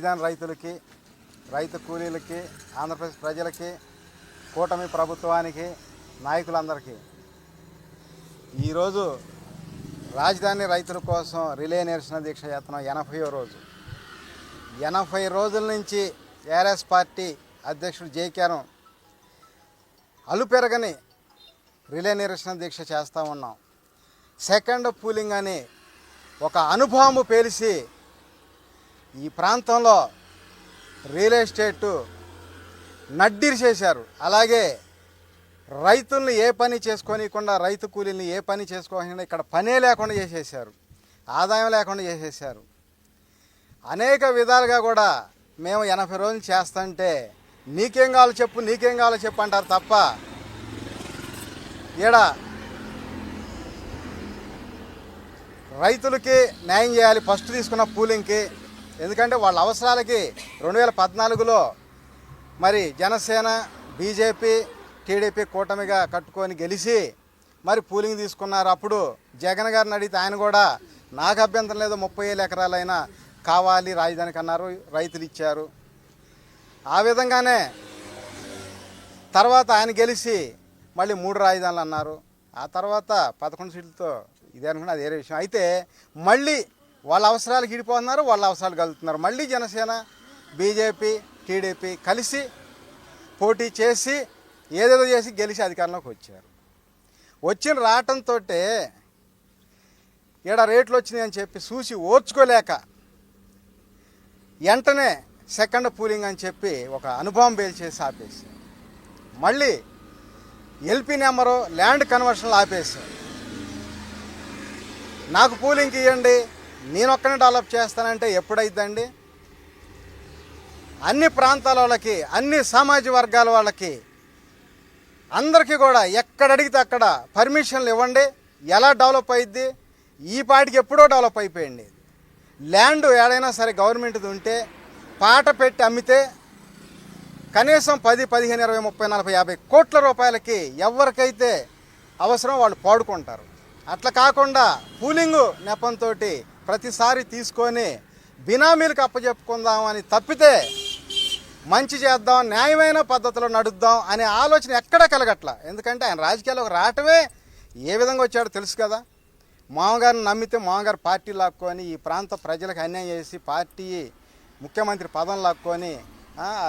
రాజధాని రైతులకి రైతు కూలీలకి ఆంధ్రప్రదేశ్ ప్రజలకి కూటమి ప్రభుత్వానికి నాయకులందరికీ. ఈరోజు రాజధాని రైతుల కోసం రిలే నిరసన దీక్ష చేస్తున్నాం ఎనభయో రోజు. ఎనభై రోజుల నుంచి ఏఆర్ఎస్ పార్టీ అధ్యక్షుడు జేకేరం అలుపెరగని రిలే నిరసన దీక్ష చేస్తూ ఉన్నాం. సెకండ్ పూలింగ్ అని ఒక అనుభవము పేలిసి ఈ ప్రాంతంలో రియల్ ఎస్టేటు నడ్డిరి చేశారు. అలాగే రైతుల్ని ఏ పని చేసుకోనికుండా రైతు కూలీలని ఏ పని చేసుకోకుండా ఇక్కడ పనే లేకుండా చేసేసారు ఆదాయం లేకుండా చేసేసారు అనేక విధాలుగా కూడా మేము ఎనభై రోజులు చేస్తుంటే నీకేం కావాలో చెప్పు నీకేం కావాలో చెప్పు అంటారు తప్ప ఈడ రైతులకి న్యాయం చేయాలి. ఫస్ట్ తీసుకున్న పూలింగ్కి ఎందుకంటే వాళ్ళ అవసరాలకి రెండు వేల పద్నాలుగులో మరి జనసేన బీజేపీ టీడీపీ కూటమిగా కట్టుకొని గెలిచి మరి పూలింగ్ తీసుకున్నారు. అప్పుడు జగన్ గారిని అడిగితే ఆయన కూడా నాకు అభ్యంతరం లేదు ముప్పై ఏళ్ళ ఎకరాలైనా కావాలి రాజధానికి అన్నారు రైతులు ఇచ్చారు. ఆ విధంగానే తర్వాత ఆయన గెలిచి మళ్ళీ మూడు రాజధానులు అన్నారు. ఆ తర్వాత పదకొండు సీట్లతో ఇదే అనుకున్నా అది విషయం. అయితే మళ్ళీ వాళ్ళ అవసరాలు గిడిపోతున్నారు వాళ్ళ అవసరాలు కలుగుతున్నారు. మళ్ళీ జనసేన బీజేపీ టీడీపీ కలిసి పోటీ చేసి ఏదేదో చేసి గెలిచి అధికారంలోకి వచ్చారు. వచ్చిన రావటంతో ఈడ రేట్లు వచ్చినాయి అని చెప్పి చూసి ఓర్చుకోలేక వెంటనే సెకండ్ పూలింగ్ అని చెప్పి ఒక అనుభవం పేల్చేసి ఆపేసి మళ్ళీ ఎల్పి నెంబరు ల్యాండ్ కన్వర్షన్లు ఆపేసి నాకు పూలింగ్కి ఇవ్వండి నేను ఒక్కనే డెవలప్ చేస్తానంటే ఎప్పుడైద్దండి? అన్ని ప్రాంతాల వాళ్ళకి అన్ని సామాజిక వర్గాల వాళ్ళకి అందరికీ కూడా ఎక్కడ అడిగితే అక్కడ పర్మిషన్లు ఇవ్వండి. ఎలా డెవలప్ అయింది ఈ పాటికి ఎప్పుడో డెవలప్ అయిపోయింది. ల్యాండ్ ఏడైనా సరే గవర్నమెంట్ది ఉంటే పాట పెట్టి అమ్మితే కనీసం పది పదిహేను ఇరవై ముప్పై నలభై యాభై కోట్ల రూపాయలకి ఎవరికైతే అవసరం వాళ్ళు పాడుకుంటారు. అట్లా కాకుండా కూలింగు నెపంతో ప్రతిసారి తీసుకొని బినామీలకు అప్పచెప్పుకుందాం అని తప్పితే మంచి చేద్దాం న్యాయమైన పద్ధతిలో నడుద్దాం అనే ఆలోచన ఎక్కడా కలగట్ల. ఎందుకంటే ఆయన రాజకీయాల్లోకి రావటమే ఏ విధంగా వచ్చాడో తెలుసు కదా. మామగారిని నమ్మితే మామగారు పార్టీ లాక్కొని ఈ ప్రాంత ప్రజలకు అన్యాయం చేసి పార్టీ ముఖ్యమంత్రి పదం లాక్కొని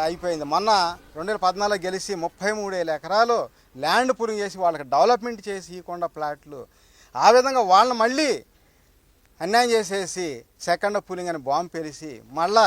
అయిపోయింది. మొన్న రెండు వేల పద్నాలుగు గెలిచి ముప్పై మూడు వేల ఎకరాలు ల్యాండ్ పురుగు చేసి వాళ్ళకి డెవలప్మెంట్ చేసి ఇవ్వకుండా ప్లాట్లు ఆ విధంగా వాళ్ళని మళ్ళీ అన్యాయం చేసేసి సెకండ్ పూలింగ్ అని బాంబు పేలిసి మళ్ళా